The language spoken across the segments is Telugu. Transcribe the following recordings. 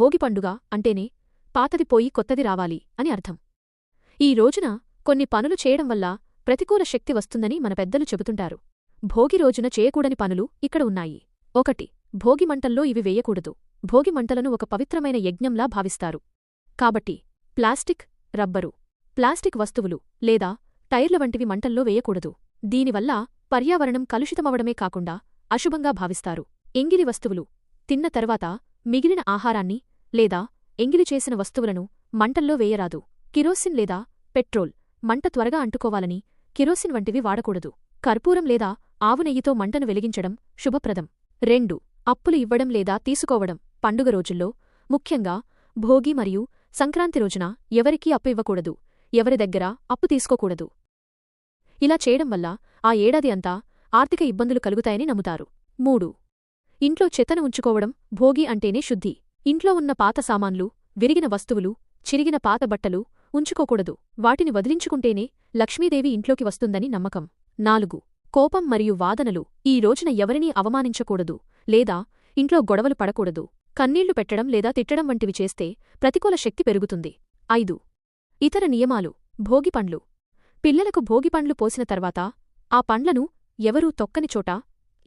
భోగి పండుగ అంటేనే పాతది పోయి కొత్తది రావాలి అని అర్థం. ఈ రోజున కొన్ని పనులు చేయడం వల్ల ప్రతికూల శక్తి వస్తుందని మన పెద్దలు చెబుతుంటారు. భోగి రోజున చేయకూడని పనులు ఇక్కడ ఉన్నాయి. ఒకటి భోగి మంటల్లో ఇవి వేయకూడదు. భోగి మంటలను ఒక పవిత్రమైన యజ్ఞంలా భావిస్తారు. కాబట్టి ప్లాస్టిక్ రబ్బరు ప్లాస్టిక్ వస్తువులు లేదా టైర్ల వంటివి మంటల్లో వేయకూడదు. దీనివల్ల పర్యావరణం కలుషితమవడమే కాకుండా అశుభంగా భావిస్తారు. ఎంగిలి వస్తువులు తిన్న తర్వాత మిగిలిన ఆహారాన్ని లేదా ఎంగిలి చేసిన వస్తువులను మంటల్లో వేయరాదు. కిరోసిన్ లేదా పెట్రోల్ మంట త్వరగా అంటుకోవాలని కిరోసిన్ వంటివి వాడకూడదు. కర్పూరం లేదా ఆవు నెయ్యితో మంటను వెలిగించడం శుభప్రదం. రెండు అప్పులు ఇవ్వడం లేదా తీసుకోవడం పండుగ రోజుల్లో ముఖ్యంగా భోగి మరియు సంక్రాంతి రోజున ఎవరికీ అప్పు ఇవ్వకూడదు. ఎవరి దగ్గర అప్పు తీసుకోకూడదు. ఇలా చేయడం వల్ల ఆ ఏడాది అంతా ఆర్థిక ఇబ్బందులు కలుగుతాయని నమ్ముతారు. మూడు ఇంట్లో చెత్తను ఉంచుకోవడం భోగి అంటేనే శుద్ధి. ఇంట్లో ఉన్న పాత సామాన్లు విరిగిన వస్తువులు చిరిగిన పాత బట్టలు ఉంచుకోకూడదు. వాటిని వదిలించుకుంటేనే లక్ష్మీదేవి ఇంట్లోకి వస్తుందని నమ్మకం. నాలుగు. కోపం మరియు వాదనలు. ఈ రోజున ఎవరినీ అవమానించకూడదు లేదా ఇంట్లో గొడవలు పడకూడదు. కన్నీళ్ళు పెట్టడం లేదా తిట్టడం వంటివి చేస్తే ప్రతికూల శక్తి పెరుగుతుంది. ఐదు. ఇతర నియమాలు. భోగిపండ్లు పిల్లలకు భోగిపండ్లు పోసిన తర్వాత ఆ పండ్లను ఎవరూ తొక్కని చోట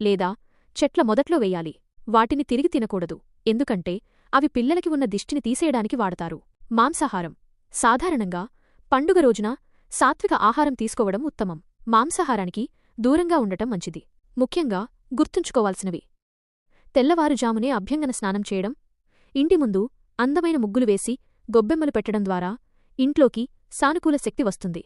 లేదా చెట్ల మొదట్లో వేయాలి. వాటిని తిరిగి తినకూడదు. ఎందుకంటే అవి పిల్లలకి ఉన్న దిష్టిని తీసేయడానికి వాడతారు. మాంసాహారం. సాధారణంగా పండుగ రోజున సాత్విక ఆహారం తీసుకోవడం ఉత్తమం. మాంసాహారానికి దూరంగా ఉండటం మంచిది. ముఖ్యంగా గుర్తుంచుకోవాల్సినవి. తెల్లవారుజామునే అభ్యంగన స్నానం చేయడం. ఇంటి ముందు అందమైన ముగ్గులు వేసి గొబ్బెమ్మలు పెట్టడం ద్వారా ఇంట్లోకి సానుకూల శక్తి వస్తుంది.